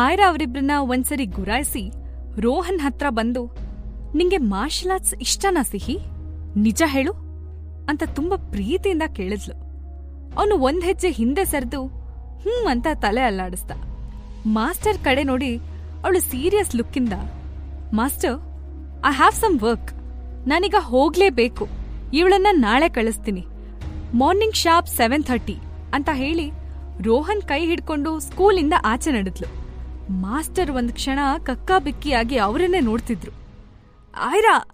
ಆಯ್ರಾ ಅವರಿಬ್ರನ್ನ ಒಂದ್ಸರಿ ಗುರಾಯಿಸಿ ರೋಹನ್ ಹತ್ರ ಬಂದು, ನಿಂಗೆ ಮಾರ್ಷಲ್ ಆರ್ಟ್ಸ್ ಇಷ್ಟನಾ ಸಿಹಿ? ನಿಜ ಹೇಳು ಅಂತ ತುಂಬಾ ಪ್ರೀತಿಯಿಂದ ಕೇಳಿದ್ಲು. ಅವನು ಒಂದ್ ಹೆಜ್ಜೆ ಹಿಂದೆ ಸರಿದು, ಹ್ಮ್ ಅಂತ ತಲೆ ಅಲ್ಲಾಡಿಸ್ದ. ಮಾಸ್ಟರ್ ಕಡೆ ನೋಡಿ ಅವಳು serious ಲುಕ್ಕಿಂದ master I have some work ನಾನೀಗ ಹೋಗ್ಲೇಬೇಕು. ಇವಳನ್ನ ನಾಳೆ ಕಳಿಸ್ತೀನಿ. ಮಾರ್ನಿಂಗ್ ಶಾರ್ಪ್ ಸೆವೆನ್ ಥರ್ಟಿ ಅಂತ ಹೇಳಿ ರೋಹನ್ ಕೈ ಹಿಡ್ಕೊಂಡು ಸ್ಕೂಲಿಂದ ಆಚೆ ನಡೆದ್ಲು. ಮಾಸ್ಟರ್ ಒಂದ್ ಕ್ಷಣ ಕಕ್ಕಾಬಿಕ್ಕಿಯಾಗಿ ಅವರನ್ನೇ ನೋಡ್ತಿದ್ರು. ಆಯ್ರಾ,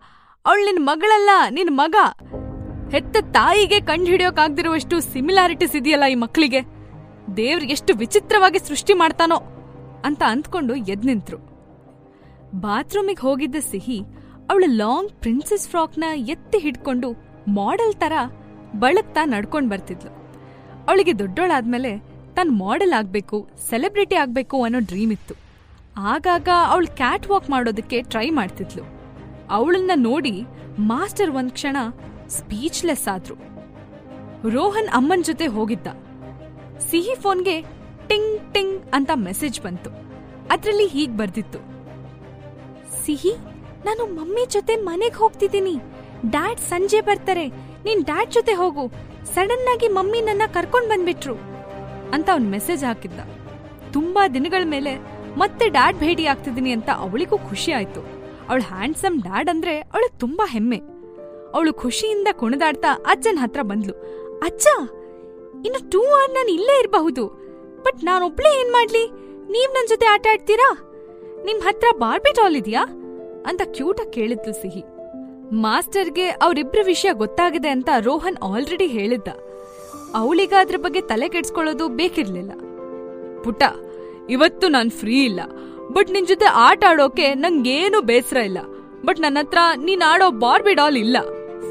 ಅವಳು ನಿನ್ ಮಗಳಲ್ಲ, ನಿನ್ ಮಗ. ಹೆತ್ತ ತಾಯಿಗೆ ಕಂಡು ಹಿಡಿಯೋಕಾಗ್ದಿರುವಷ್ಟು ಸಿಮಿಲಾರಿಟೀಸ್ ಇದೆಯಲ್ಲ ಈ ಮಕ್ಕಳಿಗೆ ದೇವ್ರು ಎಷ್ಟು ವಿಚಿತ್ರವಾಗಿ ಸೃಷ್ಟಿ ಮಾಡ್ತಾನೋ ಅಂತ ಅಂದ್ಕೊಂಡು ಎದ್ ನಿಂತ್ರು ಬಾತ್ರೂಮಿಗೆ ಹೋಗಿದ್ದ ಸಿಹಿ ಅವಳು ಲಾಂಗ್ ಪ್ರಿನ್ಸೆಸ್ ಫ್ರಾಕ್ನ ಎತ್ತಿ ಹಿಡ್ಕೊಂಡು ಮಾಡೆಲ್ ತರ ಬಳಕ್ತಾ ನಡ್ಕೊಂಡು ಬರ್ತಿದ್ಲು. ಅವಳಿಗೆ ದೊಡ್ಡೋಳಾದ್ಮೇಲೆ ತಾನು ಮಾಡೆಲ್ ಆಗಬೇಕು ಸೆಲೆಬ್ರಿಟಿ ಆಗಬೇಕು ಅನ್ನೋ ಡ್ರೀಮ್ ಇತ್ತು. ಆಗಾಗ ಅವಳು ಕ್ಯಾಟ್ ವಾಕ್ ಮಾಡೋದಕ್ಕೆ ಟ್ರೈ ಮಾಡ್ತಿದ್ಲು. ಅವಳನ್ನ ನೋಡಿ ಮಾಸ್ಟರ್ ಒಂದ್ ಕ್ಷಣ ಸ್ಪೀಚ್ಲೆಸ್ ಆದ್ರು. ರೋಹನ್ ಅಮ್ಮನ್ ಜೊತೆ ಹೋಗಿದ್ದ. ಸಿಹಿ ಫೋನ್ಗೆ ಟಿಂಗ್ ಟಿಂಗ್ ಅಂತ ಮೆಸೇಜ್ ಬಂತು. ಅದ್ರಲ್ಲಿ ಹೀಗ್ ಬರ್ದಿತ್ತು. ಸಿಹಿ, ನಾನು ಮಮ್ಮಿ ಜೊತೆ ಮನೆಗ್ ಹೋಗ್ತಿದ್ದೀನಿ. ಡ್ಯಾಡ್ ಸಂಜೆ ಬರ್ತಾರೆ. ನೀನ್ ಡ್ಯಾಡ್ ಜೊತೆ ಹೋಗು. ಸಡನ್ ಆಗಿ ಮಮ್ಮಿ ನನ್ನ ಕರ್ಕೊಂಡ್ ಬಂದ್ಬಿಟ್ರು. ಅಂತ ಅವ್ನ್ ಮೆಸೇಜ್ ಹಾಕಿದ್ದ. ತುಂಬಾ ದಿನಗಳ ಮೇಲೆ ಮತ್ತೆ ಡ್ಯಾಡ್ ಭೇಟಿ ಆಗ್ತಿದ್ದೀನಿ ಅಂತ ಅವಳಿಗೂ ಖುಷಿ ಆಯ್ತು. ಅವಳ ಹ್ಯಾಂಡ್ಸಮ್ ಡ್ಯಾಡ್ ಅಂದ್ರೆ ಅವಳು ತುಂಬಾ ಹೆಮ್ಮೆ. ಅವಳು ಖುಷಿಯಿಂದ ಕುಣಿದಾಡ್ತಾ ಅಜ್ಜನ್ ಹತ್ರ ಬಂದ್ಲು. ಅಜ್ಜ, ಇನ್ನು ಟೂ ಅವರ್ ನಾನು ಇಲ್ಲೇ ಇರಬಹುದು. ಬಟ್ ನಾನೊಬ್ಳೇ ಏನ್ ಮಾಡ್ಲಿ? ನೀವ್ ನನ್ ಜೊತೆ ಆಟ ಆಡ್ತೀರಾ? ನಿಮ್ ಹತ್ರ ಬಾರ್ಬಿ ಡಾಲ್ ಇದೆಯಾ? ಅಂತ ಕ್ಯೂಟಾಗಿ ಕೇಳಿದ್ಲು ಸಿಹಿ. ಮಾಸ್ಟರ್ಗೆ ಅವರಿಬ್ರ ವಿಷಯ ಗೊತ್ತಾಗಿದೆ ಅಂತ ರೋಹನ್ ಆಲ್ರೆಡಿ ಹೇಳಿದ್ದ. ಅವಳಿಗ ಅದ್ರ ಬಗ್ಗೆ ತಲೆ ಕೆಡ್ಸ್ಕೊಳ್ಳೋದು ಬೇಕಿರ್ಲಿಲ್ಲ. ಪುಟ ಇವತ್ತು ನಾನ್ ಫ್ರೀ ಇಲ್ಲ. ಬಟ್ ನಿನ್ ಜೊತೆ ಆಟ ಆಡೋಕೆ ನಂಗೇನು ಬೇಸರ ಇಲ್ಲ. ಬಟ್ ನನ್ನ ಹತ್ರ ನೀನ್ ಆಡೋ ಬಾರ್ಬಿ ಡಾಲ್ ಇಲ್ಲ.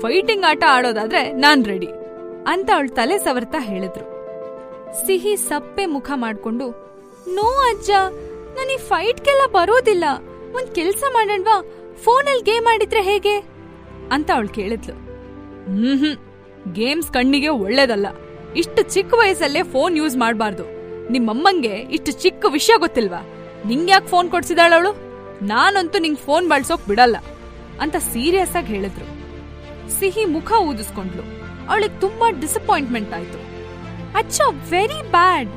ಫೈಟಿಂಗ್ ಆಟ ಆಡೋದಾದ್ರೆ ನಾನ್ ರೆಡಿ ಅಂತ ಅವಳು ತಲೆ ಸವರ್ತಾ ಹೇಳಿದ್ರು. ಸಿಹಿ ಸಪ್ಪೆ ಮುಖ ಮಾಡ್ಕೊಂಡು, ನೋ ಅಜ್ಜ, ನಾನು ಈ ಫೈಟ್ಗೆಲ್ಲ ಬರೋದಿಲ್ಲ. ಒಂದ್ ಕೆಲ್ಸ ಮಾಡೋಣ್ವಾ? ಫೋನಲ್ಲಿ ಗೇಮ್ ಆಡಿದ್ರೆ ಹೇಗೆ? ಅಂತ ಅವಳು ಕೇಳಿದ್ಲು. ಹ್ಮ್ ಹ್ಮ್. ಗೇಮ್ಸ್ ಕಣ್ಣಿಗೆ ಒಳ್ಳೇದಲ್ಲ. ಇಷ್ಟು ಚಿಕ್ಕ ವಯಸ್ಸಲ್ಲೇ ಫೋನ್ ಯೂಸ್ ಮಾಡಬಾರ್ದು. ನಿಮ್ಮಮ್ಮಂಗೆ ಇಷ್ಟು ಚಿಕ್ಕ ವಿಷಯ ಗೊತ್ತಿಲ್ವಾ? ನಿಂಗ್ಯಾಕೆ ಫೋನ್ ಕೊಡ್ಸಿದಾಳವಳು ನಾನಂತೂ ನಿಂಗೆ ಫೋನ್ ಬಳಸೋಕ್ ಬಿಡಲ್ಲ ಅಂತ ಸೀರಿಯಸ್ ಆಗಿ ಹೇಳಿದ್ರು. ಸಿಹಿ ಮುಖ ಊದಿಸ್ಕೊಂಡ್ಲು ಅವಳಿಗೆ ತುಂಬಾ ಡಿಸಪಾಯಿಂಟ್ಮೆಂಟ್ ಆಯ್ತು. ಅಚ್ಚ ವೆರಿ ಬ್ಯಾಡ್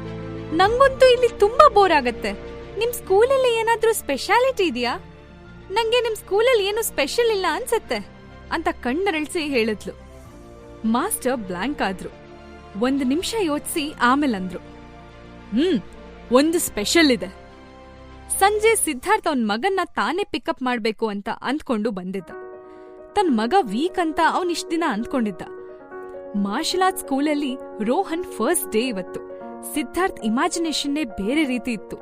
ನಂಗಂತೂ ಇಲ್ಲಿ ತುಂಬಾ ಬೋರ್ ಆಗತ್ತೆ. ನಿಮ್ ಸ್ಕೂಲಲ್ಲಿ ಏನಾದ್ರೂ ಸ್ಪೆಷಾಲಿಟಿ ಇದೆಯಾ? ನಂಗೆ ನಿಮ್ ಸ್ಕೂಲಲ್ಲಿ ಏನು ಸ್ಪೆಷಲ್ ಇಲ್ಲ ಅನ್ಸತ್ತೆ ಅಂತ ಕಣ್ಣರಳಿಸಿ ಹೇಳಿದ್ಲು. ಮಾಸ್ಟರ್ ಬ್ಲಾಂಕ್ ಆದ್ರು. ಒಂದು ನಿಮಿಷ ಯೋಚಿಸಿ ಆಮೇಲೆ ಅಂದ್ರು ಹ್ಮ್, ಒಂದು ಸ್ಪೆಷಲ್ ಇದೆ. ಸಂಜೆ ಸಿದ್ಧಾರ್ಥ್ ಅವನ್ ಮಗನ್ನ ತಾನೇ ಪಿಕಪ್ ಮಾಡ್ಬೇಕು ಅಂತ ಅಂದ್ಕೊಂಡು ಬಂದಿದ್ದ. ತನ್ ಮಗ ವೀಕ್ ಅಂತ ಅವನ್ ಇಷ್ಟ ದಿನ ಅಂದ್ಕೊಂಡಿದ್ದ. ಮಾರ್ಷಲ್ ಆರ್ಟ್ಸ್ ಸ್ಕೂಲಲ್ಲಿ ರೋಹನ್ ಫಸ್ಟ್ ಡೇ ಇವತ್ತು. ಸಿದ್ಧಾರ್ಥ್ ಇಮ್ಯಾಜಿನೇಷನ್ನೇ ಬೇರೆ ರೀತಿ ಇತ್ತು.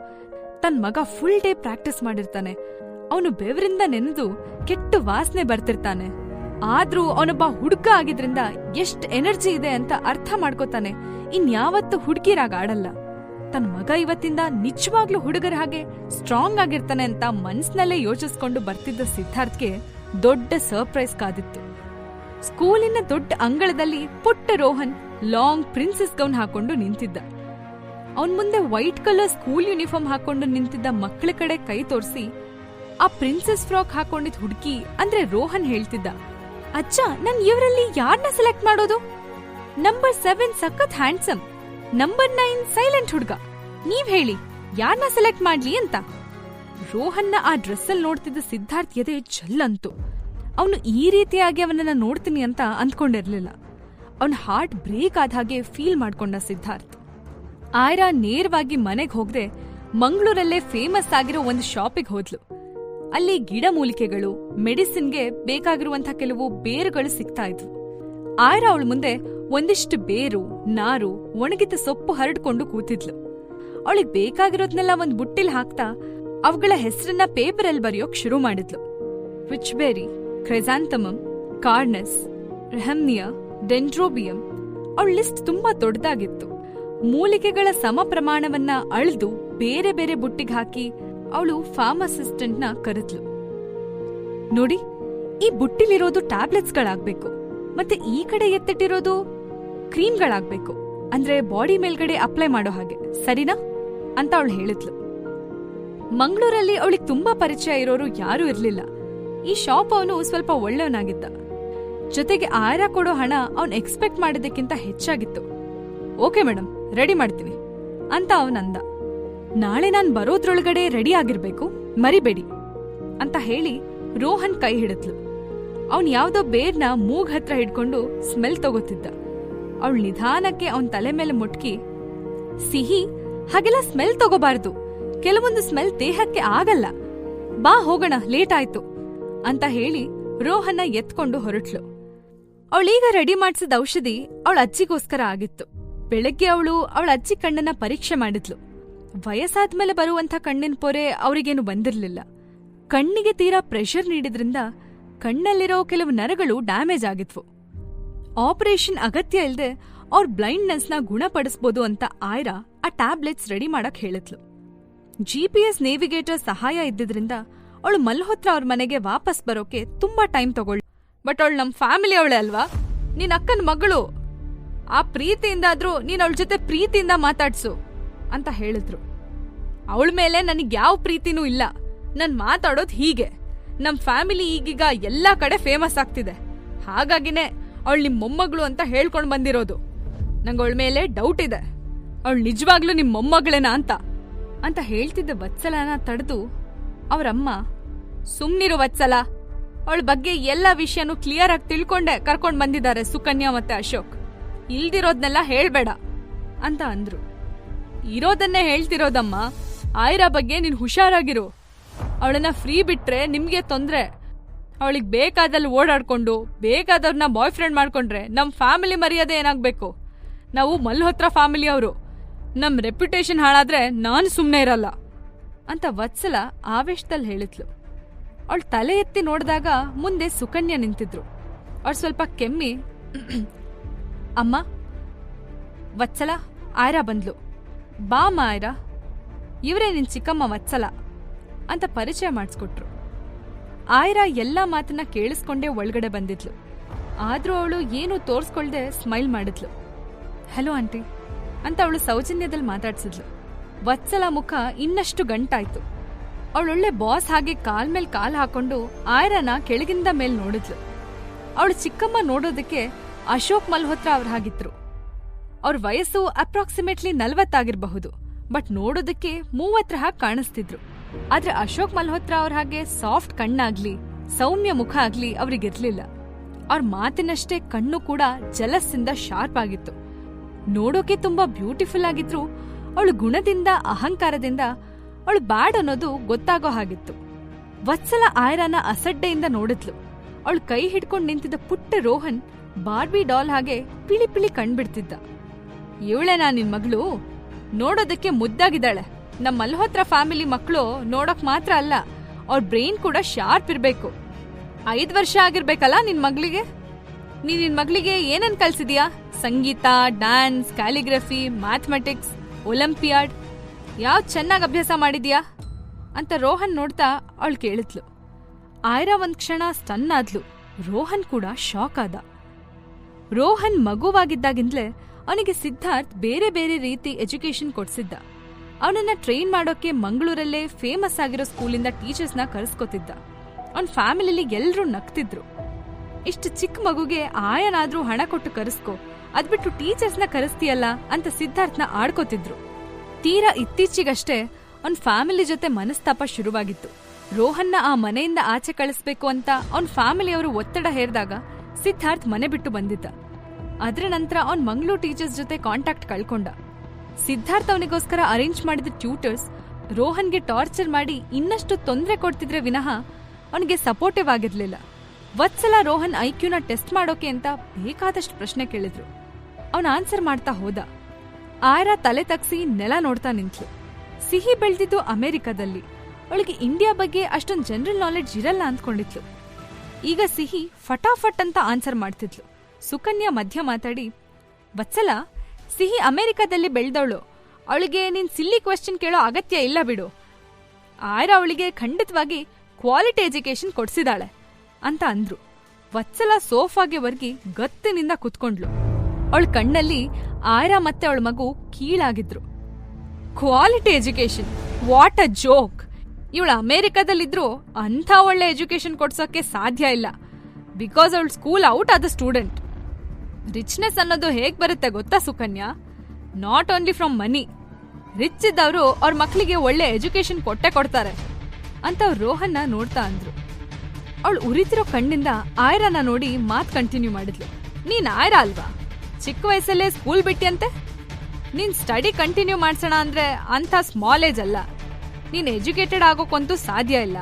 ತನ್ ಮಗ ಫುಲ್ ಡೇ ಪ್ರಾಕ್ಟೀಸ್ ಮಾಡಿರ್ತಾನೆ. ಅವನು ಬೆವರಿಂದ ನೆನೆದು ಕೆಟ್ಟ ವಾಸನೆ ಬರ್ತಿರ್ತಾನೆ. ಆದ್ರೂ ಅವನೊಬ್ಬ ಹುಡುಕ ಆಗಿದ್ರಿಂದ ಎಷ್ಟ್ ಎನರ್ಜಿ ಇದೆ ಅಂತ ಅರ್ಥ ಮಾಡ್ಕೋತಾನೆ. ಇನ್ಯಾವತ್ತು ಹುಡುಗಿರಾಗ ಆಡಲ್ಲ. ತನ್ನ ಮಗ ಇವತ್ತಿಂದ ನಿಜವಾಗ್ಲೂ ಹುಡುಗರ ಹಾಗೆ ಸ್ಟ್ರಾಂಗ್ ಆಗಿರ್ತಾನೆ ಅಂತ ಮನ್ಸ್ನಲ್ಲೇ ಯೋಚಿಸ್ಕೊಂಡು ಬರ್ತಿದ್ದ ಸಿದ್ಧಾರ್ಥ್ಗೆ ದೊಡ್ಡ ಸರ್ಪ್ರೈಸ್ ಕಾದಿತ್ತು. ಸ್ಕೂಲಿನ ದೊಡ್ಡ ಅಂಗಳದಲ್ಲಿ ಪುಟ್ಟ ರೋಹನ್ ಲಾಂಗ್ ಪ್ರಿನ್ಸೆಸ್ ಗೌನ್ ಹಾಕೊಂಡು ನಿಂತಿದ್ದ. ಅವನ್ ಮುಂದೆ ವೈಟ್ ಕಲರ್ ಸ್ಕೂಲ್ ಯೂನಿಫಾರ್ಮ್ ಹಾಕೊಂಡು ನಿಂತಿದ್ದ ಮಕ್ಕಳ ಕಡೆ ಕೈ ತೋರಿಸಿ ಆ ಪ್ರಿನ್ಸೆಸ್ ಫ್ರಾಕ್ ಹಾಕೊಂಡಿದ್ ಹುಡುಗಿ ಅಂದ್ರೆ ರೋಹನ್ ಹೇಳ್ತಿದ್ದ. ಅಜ್ಜ ನನ್ ಇವರಲ್ಲಿ ಯಾರನ್ನ ಸೆಲೆಕ್ಟ್ ಮಾಡೋದು? ನಂಬರ್ ಸೆವೆನ್ ಸಖತ್ ಹ್ಯಾಂಡ್ಸಮ್ ನಂಬರ್ ನೈನ್ ಸೈಲೆಂಟ್ ಹುಡ್ಗ. ನೀವ್ ಹೇಳಿ ಯಾರನ್ನ ಸೆಲೆಕ್ಟ್ ಮಾಡ್ಲಿ ಅಂತ? ರೋಹನ್ನ ಆ ಡ್ರೆಸ್ಸಲ್ಲಿ ನೋಡ್ತಿದ್ದ ಸಿದ್ಧಾರ್ಥ್ ಎದೆ ಜಲ್ಲಂತು ಅವನು ಈ ರೀತಿಯಾಗಿ ಅವನನ್ನ ನೋಡ್ತೀನಿ ಅಂತ ಅಂದ್ಕೊಂಡಿರ್ಲಿಲ್ಲ. ಅವನ ಹಾರ್ಟ್ ಬ್ರೇಕ್ ಆದ ಹಾಗೆ ಫೀಲ್ ಮಾಡ್ಕೊಂಡ ಸಿದ್ಧಾರ್ಥ್. ಆಯ್ರಾ ನೇರವಾಗಿ ಮನೆಗ್ ಹೋಗದೆ ಮಂಗಳೂರಲ್ಲೇ ಫೇಮಸ್ ಆಗಿರೋ ಒಂದು ಶಾಪಿಗೆ ಹೋದ್ಲು. ಅಲ್ಲಿ ಗಿಡಮೂಲಿಕೆಗಳು, ಮೆಡಿಸಿನ್ಗೆ ಬೇಕಾಗಿರುವಂತಹ ಕೆಲವು ಬೇರುಗಳು ಸಿಗ್ತಾ ಇದ್ವು. ಆಯ್ರ ಅವಳ ಮುಂದೆ ಒಂದಿಷ್ಟು ಬೇರು, ನಾರು, ಒಣಗಿದ ಸೊಪ್ಪು ಹರಡ್ಕೊಂಡು ಕೂತಿದ್ಲು. ಅವಳಿಗೆ ಬೇಕಾಗಿರೋದ್ನೆಲ್ಲ ಒಂದ್ ಬುಟ್ಟಿಲ್ ಹಾಕ್ತಾ ಅವುಗಳ ಹೆಸರನ್ನ ಪೇಪರಲ್ಲಿ ಬರೆಯೋಕ್ ಶುರು ಮಾಡಿದ್ಲು. ವಿಚ್ಬೆರಿ ಕ್ರೆಸಾಂತಮಮ್ ಕಾರ್ನಸ್, ರೆಹಮ್ನಿಯ, ಡೆಂಡ್ರೋಬಿಯಂ, ಅವಳ ಲಿಸ್ಟ್ ತುಂಬಾ ದೊಡ್ಡದಾಗಿತ್ತು. ಮೂಲಿಕೆಗಳ ಸಮ ಪ್ರಮಾಣವನ್ನ ಅಳೆದು ಬೇರೆ ಬೇರೆ ಬುಟ್ಟಿಗೆ ಹಾಕಿ ಅವಳು ಫಾರ್ಮ್ ಅಸಿಸ್ಟೆಂಟ್ನ ಕರೆದ್ಲು. ನೋಡಿ, ಈ ಬುಟ್ಟಿಲಿರೋದು ಟ್ಯಾಬ್ಲೆಟ್ಸ್ಗಳಾಗ್ಬೇಕು, ಮತ್ತೆ ಈ ಕಡೆ ಎತ್ತಿಟ್ಟಿರೋದು ಕ್ರೀಮ್ಗಳಾಗ್ಬೇಕು, ಅಂದ್ರೆ ಬಾಡಿ ಮೇಲ್ಗಡೆ ಅಪ್ಲೈ ಮಾಡೋ ಹಾಗೆ, ಸರಿನಾ? ಅಂತ ಅವಳು ಹೇಳಿದ್ಲು. ಮಂಗಳೂರಲ್ಲಿ ಅವಳಿಗೆ ತುಂಬಾ ಪರಿಚಯ ಇರೋರು ಯಾರೂ ಇರಲಿಲ್ಲ. ಈ ಶಾಪ್ ಅವನು ಸ್ವಲ್ಪ ಒಳ್ಳೆಯವನಾಗಿದ್ದ ಜೊತೆಗೆ ಆಹಾರ ಕೊಡೋ ಹಣ ಅವನ್ ಎಕ್ಸ್ಪೆಕ್ಟ್ ಮಾಡಿದ್ದಕ್ಕಿಂತ ಹೆಚ್ಚಾಗಿತ್ತು. ಓಕೆ ಮೇಡಮ್ ರೆಡಿ ಮಾಡ್ತೀನಿ, ಅಂತ ಅವನಂದ. ನಾಳೆ ನಾನ್ ಬರೋದ್ರೊಳಗಡೆ ರೆಡಿ ಆಗಿರ್ಬೇಕು. ಮರಿಬೇಡಿ. ಅಂತ ಹೇಳಿ ರೋಹನ್ ಕೈ ಹಿಡಿದ್ಲು. ಅವನ್ ಯಾವ್ದೋ ಬೇರ್ನ ಮೂಗ್ ಹತ್ರ ಹಿಡ್ಕೊಂಡು ಸ್ಮೆಲ್ ತಗೋತಿದ್ದ. ಅವಳು ನಿಧಾನಕ್ಕೆ ಅವನ್ ತಲೆ ಮೇಲೆ ಮುಟ್ಕಿ, ಸಿಹಿ, ಹಾಗೆಲ್ಲ ಸ್ಮೆಲ್ ತಗೋಬಾರ್ದು. ಕೆಲವೊಂದು ಸ್ಮೆಲ್ ದೇಹಕ್ಕೆ ಆಗಲ್ಲ. ಬಾ ಹೋಗೋಣ ಲೇಟ್ ಆಯ್ತು. ಅಂತ ಹೇಳಿ ರೋಹನ್ನ ಎತ್ಕೊಂಡು ಹೊರಟ್ಲು. ಅವಳೀಗ ರೆಡಿ ಮಾಡಿಸಿದ ಔಷಧಿ ಅವಳ ಅಜ್ಜಿಗೋಸ್ಕರ ಆಗಿತ್ತು. ಬೆಳಗ್ಗೆ ಅವಳು ಅವಳ ಅಜ್ಜಿ ಕಣ್ಣನ್ನ ಪರೀಕ್ಷೆ ಮಾಡಿದ್ಲು. ವಯಸ್ಸಾದ್ಮೇಲೆ ಬರುವಂಥ ಕಣ್ಣಿನ ಪೊರೆ ಅವರಿಗೇನು ಬಂದಿರಲಿಲ್ಲ. ಕಣ್ಣಿಗೆ ತೀರಾ ಪ್ರೆಷರ್ ನೀಡಿದ್ರಿಂದ ಕಣ್ಣಲ್ಲಿರೋ ಕೆಲವು ನರಗಳು ಡ್ಯಾಮೇಜ್ ಆಗಿದ್ವು. ಆಪರೇಷನ್ ಅಗತ್ಯ ಇಲ್ಲದೆ ಅವ್ರ ಬ್ಲೈಂಡ್ನೆಸ್ನ ಗುಣಪಡಿಸ್ಬೋದು ಅಂತ ಆಯ್ರಾ ಆ ಟ್ಯಾಬ್ಲೆಟ್ಸ್ ರೆಡಿ ಮಾಡಕ್ ಹೇಳಿದ್ಲು. ಎಸ್ ನೇವಿಗೇಟರ್ ಸಹಾಯ ಇದ್ದಿದ್ರಿಂದ ಅವಳು ಮಲ್ಹೋತ್ರ ಅವ್ರ ಮನೆಗೆ ವಾಪಸ್ ಬರೋಕೆ ತುಂಬಾ ಟೈಮ್ ತಗೊಳ್ ಬಟ್ ಅವಳು ನಮ್ ಫ್ಯಾಮಿಲಿ ಅವಳೆ ಅಲ್ವಾ? ನಿನ್ನ ಅಕ್ಕನ ಮಗಳು. ಆ ಪ್ರೀತಿಯಿಂದಾದ್ರೂ ನೀನ್ ಅವಳ ಜೊತೆ ಪ್ರೀತಿಯಿಂದ ಮಾತಾಡ್ಸು. ಅಂತ ಹೇಳಿದ್ರು. ಅವಳ ಮೇಲೆ ನನಗೆ ಯಾವ ಪ್ರೀತಿನೂ ಇಲ್ಲ. ನಾನು ಮಾತಾಡೋದು ಹೀಗೆ. ನಮ್ಮ ಫ್ಯಾಮಿಲಿ ಈಗೀಗ ಎಲ್ಲ ಕಡೆ ಫೇಮಸ್ ಆಗ್ತಿದೆ. ಹಾಗಾಗಿನೇ ಅವಳು ನಿಮ್ಮ ಮೊಮ್ಮಗಳು ಅಂತ ಹೇಳ್ಕೊಂಡು ಬಂದಿರೋದು. ನಂಗೆ ಅವಳ ಮೇಲೆ ಡೌಟ್ ಇದೆ. ಅವಳು ನಿಜವಾಗ್ಲೂ ನಿಮ್ಮ ಮೊಮ್ಮಗಳೇನಾ ಅಂತ. ಅಂತ ಹೇಳ್ತಿದ್ದ ವತ್ಸಲನ ತಡೆದು ಅವರಮ್ಮ, ಸುಮ್ನಿರು ವತ್ಸಲ. ಅವಳ ಬಗ್ಗೆ ಎಲ್ಲ ವಿಷಯನೂ ಕ್ಲಿಯರ್ ಆಗಿ ತಿಳ್ಕೊಂಡೆ ಕರ್ಕೊಂಡು ಬಂದಿದ್ದಾರೆ ಸುಕನ್ಯಾ ಮತ್ತೆ ಅಶೋಕ್. ಇಲ್ದಿರೋದ್ನೆಲ್ಲ ಹೇಳ್ಬೇಡ. ಅಂತ ಅಂದ್ರು. ಇರೋದನ್ನೇ ಹೇಳ್ತಿರೋದಮ್ಮ. ಆಯ್ರಾ ಬಗ್ಗೆ ನೀನ್ ಹುಷಾರಾಗಿರು. ಅವಳನ್ನ ಫ್ರೀ ಬಿಟ್ರೆ ನಿಮ್ಗೆ ತೊಂದ್ರೆ. ಅವಳಿಗೆ ಬೇಕಾದಲ್ಲಿ ಓಡಾಡ್ಕೊಂಡು ಬೇಕಾದವ್ರನ್ನ ಬಾಯ್ ಫ್ರೆಂಡ್ ಮಾಡ್ಕೊಂಡ್ರೆ ನಮ್ಮ ಫ್ಯಾಮಿಲಿ ಮರ್ಯಾದೆ ಏನಾಗಬೇಕು? ನಾವು ಮಲ್ಹೋತ್ರ ಫ್ಯಾಮಿಲಿ ಅವರು. ನಮ್ಮ ರೆಪ್ಯುಟೇಷನ್ ಹಾಳಾದ್ರೆ ನಾನು ಸುಮ್ಮನೆ ಇರಲ್ಲ. ಅಂತ ವತ್ಸಲ ಆವೇಶದಲ್ಲಿ ಹೇಳಿದ್ಲು. ಅವಳು ತಲೆ ಎತ್ತಿ ನೋಡಿದಾಗ ಮುಂದೆ ಸುಕನ್ಯ ನಿಂತಿದ್ರು. ಅವಳು ಸ್ವಲ್ಪ ಕೆಮ್ಮಿ. ಅಮ್ಮ, ವತ್ಸಲ, ಆಯ್ರಾ ಬಂದ್ಲು. ಬಾ ಅಮ್ಮ ಆಯ್ರಾ ಇವರೇ ನಿನ್ನ ಚಿಕ್ಕಮ್ಮ ವತ್ಸಲ ಅಂತ ಪರಿಚಯ ಮಾಡಿಸ್ಕೊಟ್ರು. ಆಯ್ರಾ ಎಲ್ಲ ಮಾತನ್ನ ಕೇಳಿಸ್ಕೊಂಡೇ ಒಳಗಡೆ ಬಂದಿದ್ಲು. ಆದರೂ ಅವಳು ಏನು ತೋರಿಸ್ಕೊಳ್ದೆ ಸ್ಮೈಲ್ ಮಾಡಿದ್ಲು. ಹಲೋ ಆಂಟಿ, ಅಂತ ಅವಳು ಸೌಜನ್ಯದಲ್ಲಿ ಮಾತಾಡ್ಸಿದ್ಲು. ವತ್ಸಲ ಮುಖ ಇನ್ನಷ್ಟು ಗಂಟಾಯ್ತು. ಅವಳೊಳ್ಳೆ ಬಾಸ್ ಹಾಗೆ ಕಾಲ್ ಮೇಲೆ ಕಾಲ್ ಹಾಕೊಂಡು ಆಯ್ರನ ಕೆಳಗಿಂದ ಮೇಲ್ ನೋಡಿದ್ಲು. ಅವಳು ಚಿಕ್ಕಮ್ಮ ನೋಡೋದಕ್ಕೆ ಅಶೋಕ್ ಮಲ್ಹೋತ್ರ ಅವ್ರ ಹಾಗಿದ್ರು. ಅವ್ರ ವಯಸ್ಸು ಅಪ್ರಾಕ್ಸಿಮೇಟ್ಲಿ ನಲ್ವತ್ತಾಗಿರ್ಬಹುದು. ಬಟ್ ನೋಡೋದಕ್ಕೆ ಮೂವತ್ತರ ಹಾಗೆ ಕಾಣಿಸ್ತಿದ್ರು. ಆದ್ರೆ ಅಶೋಕ್ ಮಲ್ಹೋತ್ರ ಅವ್ರ ಹಾಗೆ ಸಾಫ್ಟ್ ಕಣ್ಣಾಗ್ಲಿ, ಸೌಮ್ಯ ಮುಖ ಆಗ್ಲಿ ಅವ್ರಿಗಿರ್ಲಿಲ್ಲ ಅವ್ರ ಮಾತಿನಷ್ಟೇ ಕಣ್ಣು ಕೂಡ ಜಲಸ್ಸಿಂದ ಶಾರ್ಪ್ ಆಗಿತ್ತು. ನೋಡೋಕೆ ತುಂಬಾ ಬ್ಯೂಟಿಫುಲ್ ಆಗಿದ್ರು. ಅವಳು ಗುಣದಿಂದ, ಅಹಂಕಾರದಿಂದ ಅವಳು ಬ್ಯಾಡ್ ಅನ್ನೋದು ಗೊತ್ತಾಗೋ ಹಾಗಿತ್ತು. ವತ್ಸಲ ಆಯ್ರಾನ ಅಸಡ್ಡೆಯಿಂದ ನೋಡಿದ್ಲು. ಅವಳು ಕೈ ಹಿಡ್ಕೊಂಡು ನಿಂತಿದ್ದ ಪುಟ್ಟ ರೋಹನ್ ಬಾರ್ಬಿ ಡಾಲ್ ಹಾಗೆ ಪಿಳಿ ಪಿಳಿ ಕಣ್ಬಿಡ್ತಿದ್ದ. ಇವಳೇನಾ ನಿನ್ ಮಗಳು? ನೋಡೋದಕ್ಕೆ ಮುದ್ದಾಗಿದ್ದಾಳೆ. ನಮ್ಮ ಮಲ್ಹೋತ್ರ ಫ್ಯಾಮಿಲಿ ಮಕ್ಕಳು ನೋಡಕ್ ಮಾತ್ರ ಅಲ್ಲ, ಅವ್ರ ಬ್ರೈನ್ ಕೂಡ ಶಾರ್ಪ್ ಇರ್ಬೇಕು. ಐದ್ ವರ್ಷ ಆಗಿರ್ಬೇಕಲ್ಲ ನಿನ್ ಮಗಳಿಗೆ? ನೀನ್ ನಿನ್ ಮಗಳಿಗೆ ಏನನ್ ಕಲ್ಸಿದ್ಯಾ? ಸಂಗೀತ, ಡ್ಯಾನ್ಸ್, ಕ್ಯಾಲಿಗ್ರಫಿ, ಮ್ಯಾಥಮೆಟಿಕ್ಸ್, ಒಲಿಂಪಿಯಾಡ್. ಯಾವ್ ಚೆನ್ನಾಗಿ ಅಭ್ಯಾಸ ಮಾಡಿದ್ಯಾ? ಅಂತ ರೋಹನ್ ನೋಡ್ತಾ ಅವಳು ಕೇಳಿದ್ಲು. ಆಯ್ರಾ ಒಂದ್ ಕ್ಷಣ ಸ್ಟನ್ ಆದ್ಲು. ರೋಹನ್ ಕೂಡ ಶಾಕ್ ಆದ. ರೋಹನ್ ಮಗುವಾಗಿದ್ದಾಗಿಂದಲೇ ಅವನಿಗೆ ಸಿದ್ಧಾರ್ಥ್ ಬೇರೆ ಬೇರೆ ರೀತಿ ಎಜುಕೇಶನ್ ಕೊಡ್ಸಿದ್ದ. ಅವನನ್ನ ಟ್ರೈನ್ ಮಾಡೋಕೆ ಮಂಗಳೂರಲ್ಲೇ ಫೇಮಸ್ ಆಗಿರೋ ಸ್ಕೂಲಿಂದ ಟೀಚರ್ಸ್ನ ಕರೆಸ್ಕೊತಿದ್ದ. ಅವನ್ ಫ್ಯಾಮಿಲಿಲಿ ಎಲ್ಲರೂ ನಗ್ತಿದ್ರು. ಇಷ್ಟು ಚಿಕ್ಕ ಮಗುಗೆ ಆಯನಾದ್ರೂ ಹಣ ಕೊಟ್ಟು ಕರೆಸ್ಕೊ, ಅದ್ಬಿಟ್ಟು ಟೀಚರ್ಸ್ನ ಕರೆಸ್ತೀಯಲ್ಲ ಅಂತ ಸಿದ್ಧಾರ್ಥ್ನ ಆಡ್ಕೋತಿದ್ರು. ತೀರಾ ಇತ್ತೀಚೆಗಷ್ಟೇ ಅವನ್ ಫ್ಯಾಮಿಲಿ ಜೊತೆ ಮನಸ್ತಾಪ ಶುರುವಾಗಿತ್ತು. ರೋಹನ್ನ ಆ ಮನೆಯಿಂದ ಆಚೆ ಕಳಿಸ್ಬೇಕು ಅಂತ ಅವನ್ ಫ್ಯಾಮಿಲಿಯವರು ಒತ್ತಡ ಹೇರಿದಾಗ ಸಿದ್ಧಾರ್ಥ್ ಮನೆ ಬಿಟ್ಟು ಬಂದಿದ್ದ. ಅದ್ರ ನಂತರ ಅವ್ನು ಮಂಗಳೂರು ಟೀಚರ್ಸ್ ಜೊತೆ ಕಾಂಟ್ಯಾಕ್ಟ್ ಕಳ್ಕೊಂಡ. ಸಿದ್ಧಾರ್ಥ ಅವನಿಗೋಸ್ಕರ ಅರೇಂಜ್ ಮಾಡಿದ ಟ್ಯೂಟರ್ಸ್ ರೋಹನ್ಗೆ ಟಾರ್ಚರ್ ಮಾಡಿ ಇನ್ನಷ್ಟು ತೊಂದರೆ ಕೊಡ್ತಿದ್ರೆ ವಿನಃ ಅವನಿಗೆ ಸಪೋರ್ಟಿವ್ ಆಗಿರ್ಲಿಲ್ಲ. ವತ್ಸಲ ರೋಹನ್ ಐಕ್ಯೂನ ಟೆಸ್ಟ್ ಮಾಡೋಕೆ ಅಂತ ಬೇಕಾದಷ್ಟು ಪ್ರಶ್ನೆ ಕೇಳಿದ್ರು. ಅವನ ಆನ್ಸರ್ ಮಾಡ್ತಾ ಹೋದ. ಆಯ್ರ ತಲೆ ತಗ್ಸಿ ನೆಲ ನೋಡ್ತಾ ನಿಂತ್ಲು. ಸಿಹಿ ಬೆಳೆದಿದ್ದು ಅಮೆರಿಕದಲ್ಲಿ. ಅವಳಿಗೆ ಇಂಡಿಯಾ ಬಗ್ಗೆ ಅಷ್ಟೊಂದು ಜನರಲ್ ನಾಲೆಡ್ಜ್ ಇರಲ್ಲ ಅಂದ್ಕೊಂಡಿದ್ಲು. ಈಗ ಸಿಹಿ ಫಟಾಫಟ್ ಅಂತ ಆನ್ಸರ್ ಮಾಡ್ತಿದ್ಲು. ಸುಕನ್ಯಾ ಮಧ್ಯ ಮಾತಾಡಿ, ವತ್ಸಲ, ಸಿಹಿ ಅಮೆರಿಕದಲ್ಲಿ ಬೆಳೆದವಳು. ಅವಳಿಗೆ ನೀನ್ ಸಿಲ್ಲಿ ಕ್ವೆಶ್ಚನ್ ಕೇಳೋ ಅಗತ್ಯ ಇಲ್ಲ ಬಿಡು. ಆಯ್ರ ಅವಳಿಗೆ ಖಂಡಿತವಾಗಿ ಕ್ವಾಲಿಟಿ ಎಜುಕೇಶನ್ ಕೊಡ್ಸಿದಾಳೆ ಅಂತ ಅಂದ್ರು. ವತ್ಸಲ ಸೋಫಾಗೆ ವರ್ಗಿ ಗತ್ತಿನಿಂದ ಕುತ್ಕೊಂಡ್ಲು ಅವಳ ಕಣ್ಣಲ್ಲಿ ಆಯ್ರ ಮತ್ತೆ ಅವಳ ಮಗು ಕೀಳಾಗಿದ್ರು. Quality education what a joke ಇವಳು ಅಮೇರಿಕಾದಲ್ಲಿದ್ರು ಅಂಥ ಒಳ್ಳೆ ಎಜುಕೇಶನ್ ಕೊಡ್ಸೋಕೆ ಸಾಧ್ಯ ಇಲ್ಲ. ಬಿಕಾಸ್ ಅವಳು ಸ್ಕೂಲ್ ಔಟ್ ಆದ ಸ್ಟೂಡೆಂಟ್ ರಿಚ್ನೆಸ್ ಅನ್ನೋದು ಹೇಗ್ ಬರುತ್ತೆ ಗೊತ್ತಾ Sukanya? Not only from money rich ಇದ್ದವರು ಅವ್ರ ಮಕ್ಕಳಿಗೆ ಒಳ್ಳೆ ಎಜುಕೇಶನ್ ಕೊಟ್ಟೆ ಕೊಡ್ತಾರೆ. ಅಂತ ರೋಹನ್ನ ನೋಡ್ತಾ ಅಂದ್ರು. ಅವಳು ಉರಿತಿರೋ ಕಣ್ಣಿಂದ ಆಯ್ರನ್ನ ನೋಡಿ ಮಾತ್ ಕಂಟಿನ್ಯೂ ಮಾಡಿದ್ಲು. ನೀನ್ ಆಯ್ರ ಅಲ್ವಾ? ಚಿಕ್ಕ ವಯಸ್ಸಲ್ಲೇ ಸ್ಕೂಲ್ ಬಿಟ್ಟಿಯಂತೆ? ನೀನ್ ಸ್ಟಡಿ ಕಂಟಿನ್ಯೂ ಮಾಡ್ಸೋಣ ಅಂದ್ರೆ ಅಂಥ ಸ್ಮಾಲ್ ಏಜ್ ಅಲ್ಲ. ನೀನ್ ಎಜುಕೇಟೆಡ್ ಆಗೋಕ್ಕಂತೂ ಸಾಧ್ಯ ಇಲ್ಲ.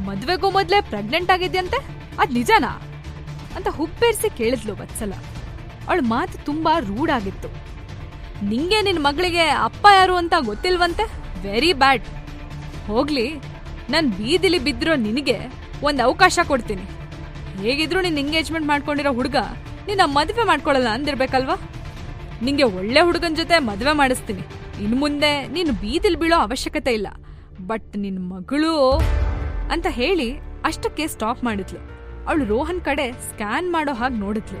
ಮದ್ವೆಗೂ ಮೊದ್ಲೇ ಪ್ರೆಗ್ನೆಂಟ್ ಆಗಿದ್ಯಂತೆ? ಅದ್ ನಿಜನಾ? ಅಂತ ಹುಬ್ಬೇರಿಸಿ ಕೇಳಿದ್ಲು ವತ್ಸಲ ಅವಳ ಮಾತು ತುಂಬಾ ರೂಡ್ ಆಗಿತ್ತು ನಿಂಗೆ ನಿನ್ ಮಗಳಿಗೆ ಅಪ್ಪ ಯಾರು ಅಂತ ಗೊತ್ತಿಲ್ವಂತೆ? ವೆರಿ ಬ್ಯಾಡ್ ಹೋಗ್ಲಿ, ನನ್ ಬೀದಿಲಿ ಬಿದ್ದಿರೋ ನಿನಗೆ ಒಂದು ಅವಕಾಶ ಕೊಡ್ತೀನಿ. ಹೇಗಿದ್ರು ನಿನ್ ಎಂಗೇಜ್ಮೆಂಟ್ ಮಾಡ್ಕೊಂಡಿರೋ ಹುಡುಗ ನಿನ್ನ ಮದುವೆ ಮಾಡ್ಕೊಳ್ಳಲ್ಲ ಅಂದಿರ್ಬೇಕಲ್ವಾ? ನಿಂಗೆ ಒಳ್ಳೆ ಹುಡುಗನ್ ಜೊತೆ ಮದುವೆ ಮಾಡಿಸ್ತೀನಿ. ಇನ್ ಮುಂದೆ ನೀನು ಬೀದಿಲಿ ಬೀಳೋ ಅವಶ್ಯಕತೆ ಇಲ್ಲ. ಬಟ್ ನಿನ್ ಮಗಳು ಅಂತ ಹೇಳಿ ಅಷ್ಟಕ್ಕೆ ಸ್ಟಾಪ್ ಮಾಡಿದ್ಲು. ಅವಳು ರೋಹನ್ ಕಡೆ ಸ್ಕ್ಯಾನ್ ಮಾಡೋ ಹಾಗೆ ನೋಡಿದ್ಲು.